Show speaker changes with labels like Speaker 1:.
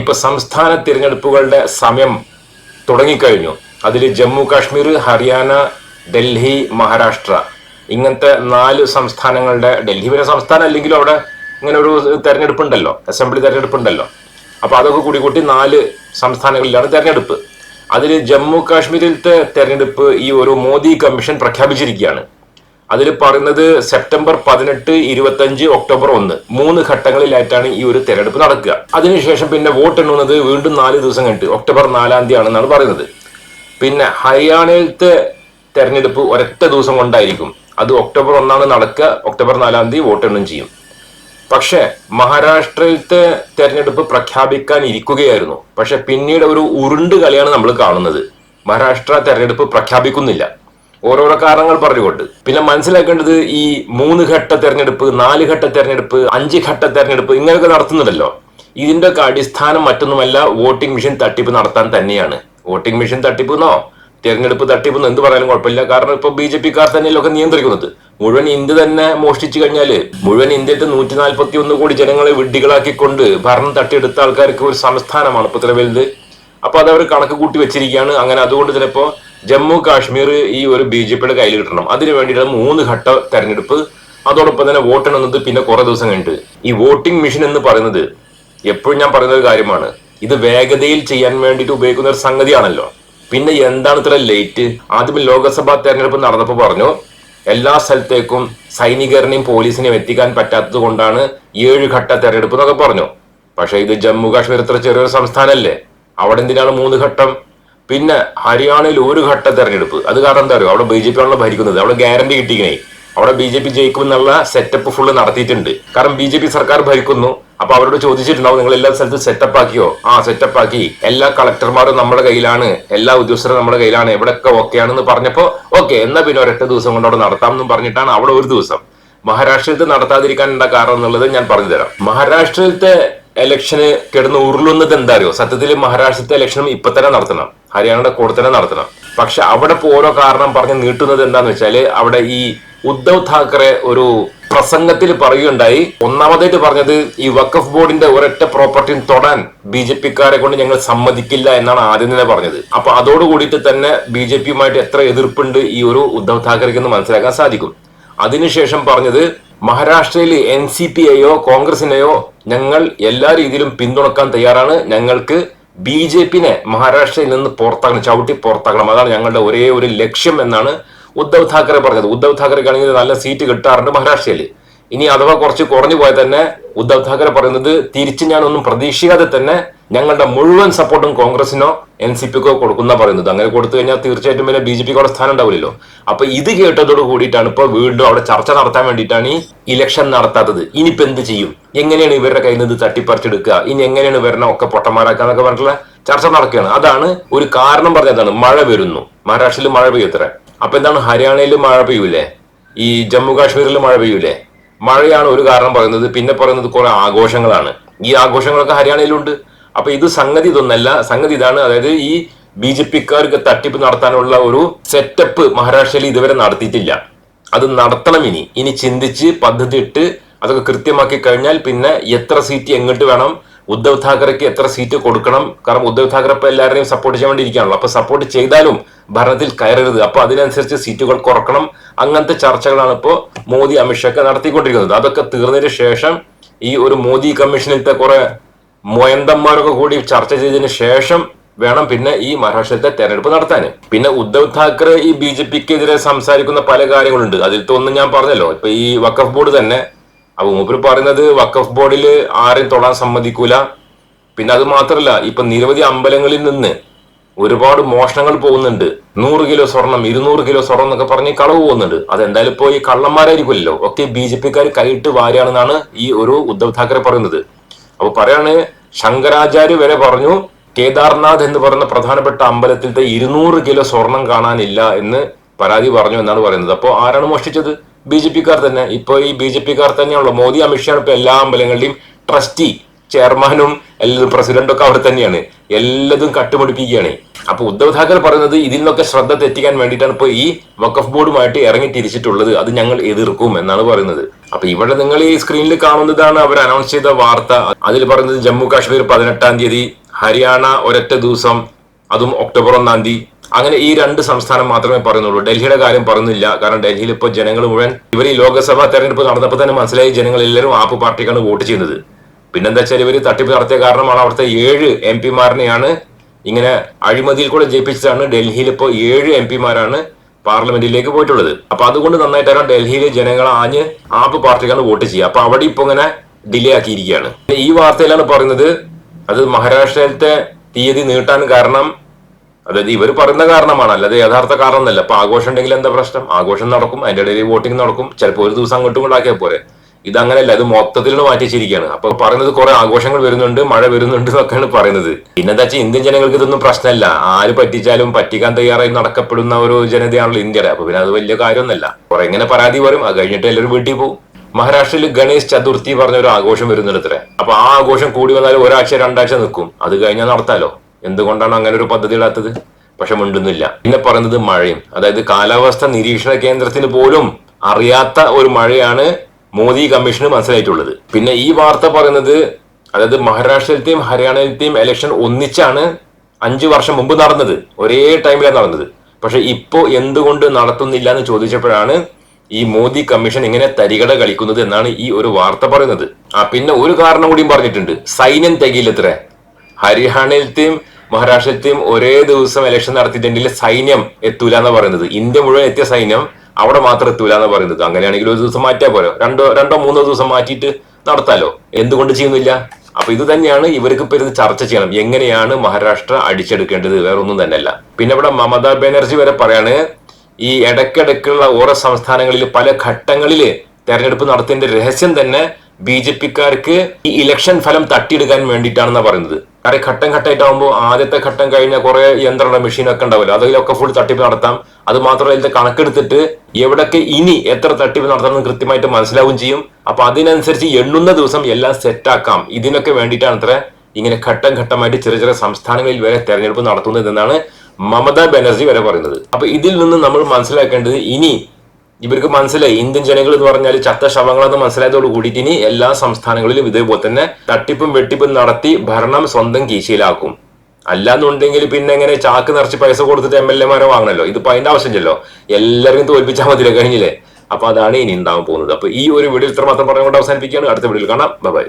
Speaker 1: ഇപ്പൊ സംസ്ഥാന തിരഞ്ഞെടുപ്പുകളുടെ സമയം തുടങ്ങിക്കഴിഞ്ഞു. അതിൽ ജമ്മു കാശ്മീർ ഹരിയാന ഡൽഹി മഹാരാഷ്ട്ര ഇങ്ങനത്തെ നാല് സംസ്ഥാനങ്ങളുടെ ഡൽഹി വരെ സംസ്ഥാനം അല്ലെങ്കിലും അവിടെ ഇങ്ങനെ ഒരു തെരഞ്ഞെടുപ്പുണ്ടല്ലോ അസംബ്ലി തെരഞ്ഞെടുപ്പുണ്ടല്ലോ. അപ്പൊ അതൊക്കെ കൂടി കൂട്ടി നാല് സംസ്ഥാനങ്ങളിലാണ് തെരഞ്ഞെടുപ്പ്. അതിൽ ജമ്മു കാശ്മീരിലത്തെ തെരഞ്ഞെടുപ്പ് ഈ ഒരു മോദി കമ്മീഷൻ പ്രഖ്യാപിച്ചിരിക്കുകയാണ്. അതിൽ പറയുന്നത് സെപ്റ്റംബർ പതിനെട്ട് ഇരുപത്തഞ്ച് ഒക്ടോബർ ഒന്ന്. മൂന്ന് ഘട്ടങ്ങളിലായിട്ടാണ് ഈ ഒരു തെരഞ്ഞെടുപ്പ് നടക്കുക. അതിനുശേഷം പിന്നെ വോട്ട് എണ്ണുന്നത് വീണ്ടും നാല് ദിവസം കഴിഞ്ഞിട്ട് ഒക്ടോബർ നാലാം തീയതി ആണെന്നാണ് പറയുന്നത്. പിന്നെ ഹരിയാനയിലത്തെ തെരഞ്ഞെടുപ്പ് ഒരൊറ്റ ദിവസം കൊണ്ടായിരിക്കും. അത് ഒക്ടോബർ ഒന്നാണ് നടക്കുക ഒക്ടോബർ നാലാം തീയതി വോട്ട് എണ്ണും ചെയ്യും. പക്ഷേ മഹാരാഷ്ട്രയിലത്തെ തെരഞ്ഞെടുപ്പ് പ്രഖ്യാപിക്കാൻ ഇരിക്കുകയായിരുന്നു. പക്ഷെ പിന്നീട് ഒരു ഉരുണ്ട് കളിയാണ് നമ്മൾ കാണുന്നത്. മഹാരാഷ്ട്ര തെരഞ്ഞെടുപ്പ് പ്രഖ്യാപിക്കുന്നില്ല. ഓരോരോ കാരണങ്ങൾ പറഞ്ഞുകൊണ്ട്. പിന്നെ മനസ്സിലാക്കേണ്ടത് ഈ മൂന്ന് ഘട്ട തെരഞ്ഞെടുപ്പ് നാല് ഘട്ട തെരഞ്ഞെടുപ്പ് അഞ്ച് ഘട്ട തെരഞ്ഞെടുപ്പ് ഇങ്ങനെയൊക്കെ നടത്തുന്നുണ്ടല്ലോ. ഇതിന്റെ ഒക്കെ അടിസ്ഥാനം മറ്റൊന്നുമല്ല വോട്ടിംഗ് മെഷീൻ തട്ടിപ്പ് നടത്താൻ തന്നെയാണ്. വോട്ടിംഗ് മെഷീൻ തട്ടിപ്പ് എന്നോ തെരഞ്ഞെടുപ്പ് തട്ടിപ്പ് എന്ന് എന്ത് പറയാനും കുഴപ്പമില്ല. കാരണം ഇപ്പൊ ബി ജെ പിക്കാർ തന്നെയല്ലോ ഒക്കെ നിയന്ത്രിക്കുന്നത്. മുഴുവൻ ഇന്ത്യ തന്നെ മോഷ്ടിച്ചു കഴിഞ്ഞാൽ മുഴുവൻ ഇന്ത്യത്തെ നൂറ്റി നാൽപ്പത്തി ഒന്ന് കോടി ജനങ്ങളെ വിഡ്ഢികളാക്കിക്കൊണ്ട് ഭരണം തട്ടിയെടുത്ത ആൾക്കാർക്ക് ഒരു സംസ്ഥാനമാണ് ഇപ്പൊ ഇത്ര വലുത്. അപ്പൊ അത് അവർ കണക്ക് കൂട്ടി വെച്ചിരിക്കുകയാണ്. അങ്ങനെ അതുകൊണ്ട് ചിലപ്പോ ജമ്മു കാശ്മീർ ഈ ഒരു ബി ജെ പിയുടെ കയ്യിൽ കിട്ടണം. അതിനു വേണ്ടിയിട്ടുള്ള മൂന്ന് ഘട്ട തെരഞ്ഞെടുപ്പ്. അതോടൊപ്പം തന്നെ വോട്ടെണ്ണുന്നത് പിന്നെ കുറെ ദിവസം കഴിഞ്ഞിട്ട്. ഈ വോട്ടിംഗ് മെഷീൻ എന്ന് പറയുന്നത് എപ്പോഴും ഞാൻ പറയുന്ന ഒരു കാര്യമാണ്. ഇത് വേഗതയിൽ ചെയ്യാൻ വേണ്ടിയിട്ട് ഉപയോഗിക്കുന്ന ഒരു സംഗതിയാണല്ലോ. പിന്നെ എന്താണ് ഇത്ര ലേറ്റ് ആദ്യം ലോക്സഭാ തെരഞ്ഞെടുപ്പ് നടന്നപ്പോൾ പറഞ്ഞു എല്ലാ സ്ഥലത്തേക്കും സൈനികരനെയും പോലീസിനെയും എത്തിക്കാൻ പറ്റാത്തത് കൊണ്ടാണ് ഏഴ് ഘട്ട തെരഞ്ഞെടുപ്പ് എന്നൊക്കെ പറഞ്ഞു. പക്ഷേ ഇത് ജമ്മു കാശ്മീർ ഇത്ര ചെറിയൊരു സംസ്ഥാനമല്ലേ അവിടെ എന്തിനാണ് മൂന്ന് ഘട്ടം പിന്നെ ഹരിയാനയിൽ ഒരു ഘട്ട തെരഞ്ഞെടുപ്പ്. അത് കാരണം എന്താ അറിയോ? അവിടെ ബി ജെ പി ആണല്ലോ ഭരിക്കുന്നത്. അവിടെ ഗ്യാരണ്ടി കിട്ടിക്കണേ. അവിടെ ബി ജെ പി ജയിക്കുമെന്നുള്ള സെറ്റപ്പ് ഫുള്ള് നടത്തിയിട്ടുണ്ട്. കാരണം ബി ജെ പി സർക്കാർ ഭരിക്കുന്നു. അപ്പൊ അവരോട് ചോദിച്ചിട്ടുണ്ടാവും നിങ്ങൾ എല്ലാ സ്ഥലത്തും സെറ്റപ്പ് ആക്കിയോ? ആ സെറ്റപ്പ് ആക്കി. എല്ലാ കളക്ടർമാരും നമ്മുടെ കയ്യിലാണ്. എല്ലാ ഉദ്യോഗസ്ഥരും നമ്മുടെ കയ്യിലാണ്. എവിടെയൊക്കെ ഓക്കെ ആണെന്ന് പറഞ്ഞപ്പോ ഓക്കെ എന്നാ പിന്നെ ഒരൊറ്റ ദിവസം കൊണ്ട് അവിടെ നടത്താം എന്നും പറഞ്ഞിട്ടാണ് അവിടെ ഒരു ദിവസം. മഹാരാഷ്ട്രത്തിൽ നടത്താതിരിക്കാൻ ഉണ്ട കാരണം എന്നുള്ളത് ഞാൻ പറഞ്ഞു തരാം. മഹാരാഷ്ട്രത്തെ ഇലക്ഷന് കിടന്ന് ഉരുളുന്നത് എന്താ അറിയോ? സത്യത്തിൽ മഹാരാഷ്ട്രത്തെ ഇലക്ഷനും ഇപ്പൊ തന്നെ നടത്തണം. ഹരിയാനയുടെ കൂടെ തന്നെ നടത്തണം. പക്ഷെ അവിടെ ഇപ്പോൾ ഓരോ കാരണം പറഞ്ഞ് നീട്ടുന്നത് എന്താന്ന് വെച്ചാൽ അവിടെ ഈ ഉദ്ധവ് താക്കറെ ഒരു പ്രസംഗത്തിൽ പറയുകയുണ്ടായി. ഒന്നാമതായിട്ട് പറഞ്ഞത് ഈ വക്കഫ് ബോർഡിന്റെ ഒരൊറ്റ പ്രോപ്പർട്ടിയും തൊടാൻ ബി ജെ പിക്കാരെ കൊണ്ട് ഞങ്ങൾ സമ്മതിക്കില്ല എന്നാണ് ആദ്യം തന്നെ പറഞ്ഞത്. അപ്പൊ അതോടുകൂടിയിട്ട് തന്നെ ബി ജെ പിയുമായിട്ട് എത്ര എതിർപ്പുണ്ട് ഈ ഒരു ഉദ്ധവ് താക്കറെക്ക് എന്ന് മനസ്സിലാക്കാൻ സാധിക്കും. അതിനുശേഷം പറഞ്ഞത് മഹാരാഷ്ട്രയിൽ എൻ സി പി യെയോ കോൺഗ്രസിനെയോ ഞങ്ങൾ എല്ലാ രീതിയിലും പിന്തുണക്കാൻ തയ്യാറാണ്. ഞങ്ങൾക്ക് ബി ജെ പിനെ മഹാരാഷ്ട്രയിൽ നിന്ന് പുറത്താക്കണം ചവിട്ടി പുറത്താക്കണം. അതാണ് ഞങ്ങളുടെ ഒരേ ഒരു ലക്ഷ്യം എന്നാണ് ഉദ്ധവ് താക്കറെ പറഞ്ഞത്. ഉദ്ധവ് താക്കറെ താക്കറെക്കാണെങ്കിൽ നല്ല സീറ്റ് കിട്ടാറുണ്ട് മഹാരാഷ്ട്രയിൽ. ഇനി അഥവാ കുറച്ച് കുറഞ്ഞു പോയാൽ തന്നെ ഉദ്ധവ് താക്കറെ പറയുന്നത് തിരിച്ച് ഞാനൊന്നും പ്രതീക്ഷിക്കാതെ തന്നെ ഞങ്ങളുടെ മുഴുവൻ സപ്പോർട്ടും കോൺഗ്രസിനോ എൻ സി പിക്കോ കൊടുക്കുന്ന പറയുന്നത്. അങ്ങനെ കൊടുത്തു കഴിഞ്ഞാൽ തീർച്ചയായിട്ടും പിന്നെ ബി ജെ പിക്ക് അവിടെ സ്ഥാനം ഉണ്ടാവില്ലല്ലോ. അപ്പൊ ഇത് കേട്ടതോട് കൂടിയിട്ടാണ് ഇപ്പൊ വീണ്ടും അവിടെ ചർച്ച നടത്താൻ വേണ്ടിയിട്ടാണ് ഈ ഇലക്ഷൻ നടത്താത്തത്. ഇനിയിപ്പോ എന്ത് ചെയ്യും? എങ്ങനെയാണ് ഇവരുടെ കയ്യിൽ നിന്ന് തട്ടിപ്പറിച്ചെടുക്കുക? ഇനി എങ്ങനെയാണ് ഇവരുടെ ഒക്കെ പൊട്ടന്മാരാക്കുക എന്നൊക്കെ പറഞ്ഞിട്ടുള്ള ചർച്ച നടക്കുകയാണ്. അതാണ് ഒരു കാരണം പറഞ്ഞതാണ് മഴ വരുന്നു. മഹാരാഷ്ട്രയിൽ മഴ പെയ്യത്ര അപ്പൊ എന്താണ്? ഹരിയാനയിൽ മഴ പെയ്യൂലേ? ഈ ജമ്മു കാശ്മീരിൽ മഴ പെയ്യൂലേ? മഴയാണ് ഒരു കാരണം പറയുന്നത് പിന്നെ പറയുന്നത് കുറെ ആഘോഷങ്ങളാണ്. ഈ ആഘോഷങ്ങളൊക്കെ ഹരിയാനയിലുണ്ട്. അപ്പൊ ഇത് സംഗതി ഇതൊന്നല്ല. സംഗതി ഇതാണ് അതായത് ഈ ബി ജെ പിക്കാർക്ക് തട്ടിപ്പ് നടത്താനുള്ള ഒരു സെറ്റപ്പ് മഹാരാഷ്ട്രയിൽ ഇതുവരെ നടത്തിയിട്ടില്ല. അത് നടത്തണം ഇനി. ഇനി ചിന്തിച്ച് പദ്ധതി ഇട്ട് അതൊക്കെ കൃത്യമാക്കി കഴിഞ്ഞാൽ പിന്നെ എത്ര സീറ്റ് എങ്ങോട്ട് വേണം ഉദ്ധവ് താക്കറെക്ക് എത്ര സീറ്റ് കൊടുക്കണം? കാരണം ഉദ്ധവ് താക്കറെ ഇപ്പൊ എല്ലാവരെയും സപ്പോർട്ട് ചെയ്യാൻ വേണ്ടിയിരിക്കുകയാണല്ലോ. അപ്പൊ സപ്പോർട്ട് ചെയ്താലും ഭരണത്തിൽ കയറരുത്. അപ്പൊ അതിനനുസരിച്ച് സീറ്റുകൾ കുറക്കണം. അങ്ങനത്തെ ചർച്ചകളാണ് ഇപ്പോൾ മോദി അമിത്ഷാ ഒക്കെ നടത്തിക്കൊണ്ടിരിക്കുന്നത്. അതൊക്കെ തീർന്നതിന് ശേഷം ഈ ഒരു മോദി കമ്മീഷനിലത്തെ കുറെ മൊയന്തന്മാരൊക്കെ കൂടി ചർച്ച ചെയ്തതിന് ശേഷം വേണം പിന്നെ ഈ മഹാരാഷ്ട്രത്തെ തെരഞ്ഞെടുപ്പ് നടത്താൻ പിന്നെ ഉദ്ധവ് താക്കറെ ഈ ബി ജെ പിക്ക് എതിരെ സംസാരിക്കുന്ന പല കാര്യങ്ങളുണ്ട്. അതിലത്തെ തൊന്നും ഞാൻ പറഞ്ഞല്ലോ. ഇപ്പൊ ഈ വക്കഫ് ബോർഡ് തന്നെ അപ്പൊ മൂപ്പര് പറയുന്നത് വക്കഫ് ബോർഡിൽ ആരെയും തൊടാൻ സമ്മതിക്കൂല. പിന്നെ അത് മാത്രമല്ല ഇപ്പൊ നിരവധി അമ്പലങ്ങളിൽ നിന്ന് ഒരുപാട് മോഷണങ്ങൾ പോകുന്നുണ്ട്. നൂറ് കിലോ സ്വർണം ഇരുന്നൂറ് കിലോ സ്വർണം എന്നൊക്കെ പറഞ്ഞ് കളവ് പോകുന്നുണ്ട്. അതെന്തായാലും ഇപ്പോ ഈ കള്ളന്മാരായിരിക്കുമല്ലോ. ഒക്കെ ബി ജെ പിക്കാർ കൈയിട്ട് വാരിയാണെന്നാണ് ഈ ഒരു ഉദ്ധവ് താക്കറെ പറയുന്നത്. അപ്പൊ പറയാണ് ശങ്കരാചാര്യ വരെ പറഞ്ഞു കേദാർനാഥ് എന്ന് പറയുന്ന പ്രധാനപ്പെട്ട അമ്പലത്തിലത്തെ ഇരുന്നൂറ് കിലോ സ്വർണം കാണാനില്ല എന്ന് പരാതി പറഞ്ഞു എന്നാണ് പറയുന്നത്. അപ്പോൾ ആരാണ് മോഷ്ടിച്ചത്? ബി ജെ പിക്കാർ തന്നെ. ഇപ്പൊ ഈ ബി ജെ പിക്കാർ തന്നെയാണല്ലോ. മോദി അമിത്ഷാണ് ഇപ്പൊ എല്ലാ അമ്പലങ്ങളുടെയും ട്രസ്റ്റി ചെയർമാനും എല്ലാം പ്രസിഡന്റും ഒക്കെ അവിടെ തന്നെയാണ്. എല്ലാതും കട്ടുപിടിപ്പിക്കുകയാണ് അപ്പൊ ഉദ്ധവ് താക്കറെ പറയുന്നത് ഇതിൽ നിന്നൊക്കെ ശ്രദ്ധ തെറ്റിക്കാൻ വേണ്ടിയിട്ടാണ് ഇപ്പൊ ഈ വഖഫ് ബോർഡുമായിട്ട് ഇറങ്ങി തിരിച്ചിട്ടുള്ളത്. അത് ഞങ്ങൾ എതിർക്കും എന്നാണ് പറയുന്നത്. അപ്പൊ ഇവിടെ നിങ്ങൾ ഈ സ്ക്രീനിൽ കാണുന്നതാണ് അവർ അനൗൺസ് ചെയ്ത വാർത്ത. അതിൽ പറയുന്നത് ജമ്മു കാശ്മീർ പതിനെട്ടാം തീയതി ഹരിയാന ഒരൊറ്റ ദിവസം അതും ഒക്ടോബർ ഒന്നാം തീയതി അങ്ങനെ ഈ രണ്ട് സംസ്ഥാനം മാത്രമേ പറയുന്നുള്ളൂ. ഡൽഹിയുടെ കാര്യം പറയുന്നില്ല. കാരണം ഡൽഹിയിൽ ഇപ്പോൾ ജനങ്ങൾ മുഴുവൻ ഇവർ ഈ ലോക്സഭാ തെരഞ്ഞെടുപ്പ് നടന്നപ്പോൾ തന്നെ മനസ്സിലായി ജനങ്ങൾ എല്ലാവരും ആപ്പ് പാർട്ടിക്കാണ് വോട്ട് ചെയ്യുന്നത്. പിന്നെന്താ വെച്ചാൽ ഇവർ തട്ടിപ്പ് നടത്തിയ കാരണമാണ് അവിടുത്തെ ഏഴ് എം പിമാരനെയാണ് ഇങ്ങനെ അഴിമതിയിൽ കൂടെ ജയിപ്പിച്ചതാണ് ഡൽഹിയിൽ ഇപ്പോൾ ഏഴ് എം പിമാരാണ് പാർലമെന്റിലേക്ക് പോയിട്ടുള്ളത്. അപ്പൊ അതുകൊണ്ട് നന്നായിട്ടാണ് ഡൽഹിയിലെ ജനങ്ങൾ ആഞ്ഞ് ആപ്പ് പാർട്ടിക്കാണ് വോട്ട് ചെയ്യുക. അപ്പൊ അവിടെ ഇപ്പൊ ഇങ്ങനെ ഡിലേ ആക്കിയിരിക്കുകയാണ്. ഈ വാർത്തയിലാണ് പറയുന്നത് അത് മഹാരാഷ്ട്രയിലത്തെ തീയതി നീട്ടാൻ കാരണം അതായത് ഇവർ പറയുന്ന കാരണമാണ്. അല്ലാതെ യഥാർത്ഥ കാരണം എന്നല്ല. അപ്പൊ ആഘോഷം ഉണ്ടെങ്കിൽ എന്താ പ്രശ്നം? ആഘോഷം നടക്കും അതിന്റെ ഇടയിൽ വോട്ടിംഗ് നടക്കും. ചിലപ്പോൾ ഒരു ദിവസം അങ്ങോട്ടും കൊണ്ടാക്കിയാൽ പോരെ. ഇത് മൊത്തത്തിൽ മാറ്റി വെച്ചിരിക്കുകയാണ് അപ്പൊ പറയുന്നത് കുറെ ആഘോഷങ്ങൾ വരുന്നുണ്ട് മഴ വരുന്നുണ്ട് എന്നൊക്കെയാണ് പറയുന്നത്. പിന്നെന്താ വെച്ചാൽ ഇന്ത്യൻ ജനങ്ങൾക്ക് ഇതൊന്നും പ്രശ്നമല്ല. ആര് പറ്റിച്ചാലും പറ്റിക്കാൻ തയ്യാറായി നടക്കപ്പെടുന്ന ഒരു ജനതയാണല്ലോ ഇന്ത്യയുടെ അപ്പൊ പിന്നെ അത് വലിയ കാര്യമൊന്നുമല്ല. കുറെ ഇങ്ങനെ പരാതി വരും അത് കഴിഞ്ഞിട്ട് എല്ലാവരും വീട്ടിൽ പോകും മഹാരാഷ്ട്രയിൽ ഗണേശ് ചതുർത്ഥി പറഞ്ഞ ഒരു ആഘോഷം വരുന്നുണ്ട് ഇത്രേ. അപ്പൊ ആ ആഘോഷം കൂടി വന്നാൽ ഒരാഴ്ച രണ്ടാഴ്ച നിൽക്കും. അത് കഴിഞ്ഞാൽ നടത്താലോ? എന്തുകൊണ്ടാണ് അങ്ങനെ ഒരു പദ്ധതി ഇടാത്തത്? പക്ഷെ മിണ്ടുന്നില്ല. പിന്നെ പറയുന്നത് മഴയും. അതായത് കാലാവസ്ഥ നിരീക്ഷണ കേന്ദ്രത്തിന് പോലും അറിയാത്ത ഒരു മഴയാണ് മോദി കമ്മീഷന് മനസ്സിലായിട്ടുള്ളത്. പിന്നെ ഈ വാർത്ത പറയുന്നത് അതായത് മഹാരാഷ്ട്രയിലത്തെയും ഹരിയാനയിലത്തെയും ഇലക്ഷൻ ഒന്നിച്ചാണ് അഞ്ചു വർഷം മുമ്പ് നടന്നത്. ഒരേ ടൈമിലാണ് നടന്നത്. പക്ഷെ ഇപ്പോ എന്തുകൊണ്ട് നടത്തുന്നില്ല എന്ന് ചോദിച്ചപ്പോഴാണ് ഈ മോദി കമ്മീഷൻ ഇങ്ങനെ തരികട കളിക്കുന്നത് എന്നാണ് ഈ ഒരു വാർത്ത പറയുന്നത്. ആ പിന്നെ ഒരു കാരണം കൂടിയും പറഞ്ഞിട്ടുണ്ട്. സൈന്യം തികയില്ലത്രേ. ഹരിയാനയിലത്തെയും മഹാരാഷ്ട്രയിലത്തെയും ഒരേ ദിവസം ഇലക്ഷൻ നടത്തിയിട്ടുണ്ടെങ്കിൽ സൈന്യം എത്തൂല എന്ന് പറയുന്നത്. ഇന്ത്യ മുഴുവൻ എത്തിയ സൈന്യം അവിടെ മാത്രം എത്തൂല എന്ന് പറയുന്നത്. അങ്ങനെയാണെങ്കിൽ ഒരു ദിവസം മാറ്റിയാൽ പോരോ. രണ്ടോ രണ്ടോ മൂന്നോ ദിവസം മാറ്റിയിട്ട് നടത്താലോ? എന്തുകൊണ്ട് ചെയ്യുന്നില്ല? അപ്പൊ ഇത് തന്നെയാണ് ഇവർക്ക് ഇപ്പൊ ഇരുന്ന് ചർച്ച ചെയ്യണം. എങ്ങനെയാണ് മഹാരാഷ്ട്ര അടിച്ചെടുക്കേണ്ടത്? വേറെ ഒന്നും തന്നെയല്ല. പിന്നെ ഇവിടെ മമതാ ബാനർജി വരെ പറയാണ് ഈ ഇടയ്ക്കിടയ്ക്കുള്ള ഓരോ സംസ്ഥാനങ്ങളിൽ പല ഘട്ടങ്ങളിൽ തെരഞ്ഞെടുപ്പ് നടത്തിയതിന്റെ രഹസ്യം തന്നെ ബി ജെ പിക്കാർക്ക് ഈ ഇലക്ഷൻ ഫലം തട്ടിയെടുക്കാൻ വേണ്ടിയിട്ടാണെന്നാണ് പറയുന്നത്. കാരണം ഘട്ടം ഘട്ടമായിട്ടാകുമ്പോൾ ആദ്യത്തെ ഘട്ടം കഴിഞ്ഞ കുറെ യന്ത്രങ്ങളുടെ മെഷീനൊക്കെ ഉണ്ടാവില്ല? അതിലൊക്കെ ഫുൾ തട്ടിപ്പ് നടത്താം. അത് മാത്രമല്ല ഇതിന്റെ കണക്കെടുത്തിട്ട് എവിടൊക്കെ ഇനി എത്ര തട്ടിപ്പ് നടത്തണം കൃത്യമായിട്ട് മനസ്സിലാവുകയും ചെയ്യും. അപ്പൊ അതിനനുസരിച്ച് എണ്ണുന്ന ദിവസം എല്ലാം സെറ്റാക്കാം ഇതിനൊക്കെ വേണ്ടിയിട്ടാണ് അത്ര ഇങ്ങനെ ഘട്ടം ഘട്ടമായിട്ട് ചെറിയ ചെറിയ സംസ്ഥാനങ്ങളിൽ വരെ തെരഞ്ഞെടുപ്പ് നടത്തുന്നത് എന്നാണ് മമതാ ബാനർജി വരെ പറയുന്നത്. അപ്പൊ ഇതിൽ നിന്ന് നമ്മൾ മനസ്സിലാക്കേണ്ടത് ഇനി ഇവർക്ക് മനസ്സിലായി. ഇന്ത്യൻ ജനങ്ങൾ എന്ന് പറഞ്ഞാൽ ചത്ത ശവങ്ങളെന്ന് മനസ്സിലായതോട് കൂടി ഇനി എല്ലാ സംസ്ഥാനങ്ങളിലും ഇതേപോലെ തന്നെ തട്ടിപ്പും വെട്ടിപ്പും നടത്തി ഭരണം സ്വന്തം കീശയിലാക്കും. അല്ലാന്നുണ്ടെങ്കിൽ പിന്നെ എങ്ങനെ ചാക്ക് നിറച്ച് പൈസ കൊടുത്തിട്ട് എം എൽ എമാരെ വാങ്ങണല്ലോ? ഇതിപ്പോ അതിന്റെ ആവശ്യമില്ലല്ലോ. എല്ലാവരും തോൽപ്പിച്ചാൽ മതിയല്ലോ കഴിഞ്ഞില്ലേ? അപ്പൊ അതാണ് ഇനി ഉണ്ടാവാൻ പോകുന്നത്. അപ്പൊ ഈ ഒരു വീഡിയോ ഇത്ര മാത്രം പറഞ്ഞുകൊണ്ട് അവസാനിപ്പിക്കുകയാണ്. അടുത്ത വീഡിയോയിൽ കാണാം. ബൈ